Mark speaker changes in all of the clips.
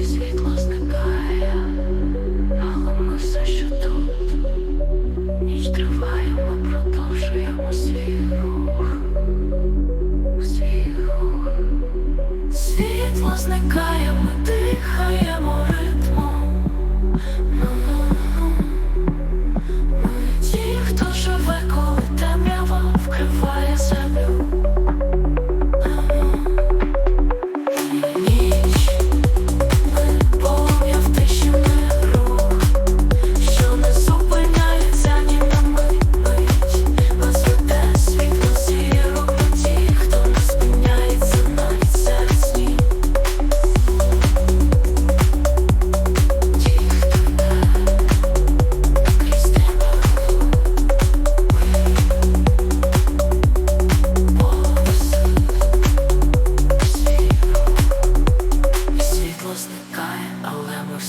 Speaker 1: і світло зникає, але ми все ще тут, ніч триває, продовжуємо свій рух, свій світло зникає, ми дихаємо ритм.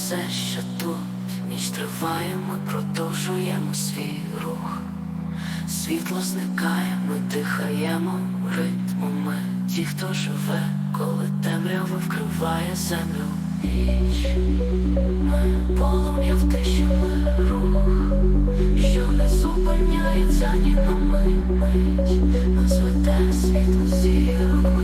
Speaker 1: Все ще тут. Ніч триває, ми продовжуємо свій рух. Світло зникає, ми дихаємо ритмом. Ми ті, хто живе, коли темрява вкриває землю. Ніч, ми полум'я в тиші, ми рух, що не зупиняється ні на мить. Нас веде світло зірок.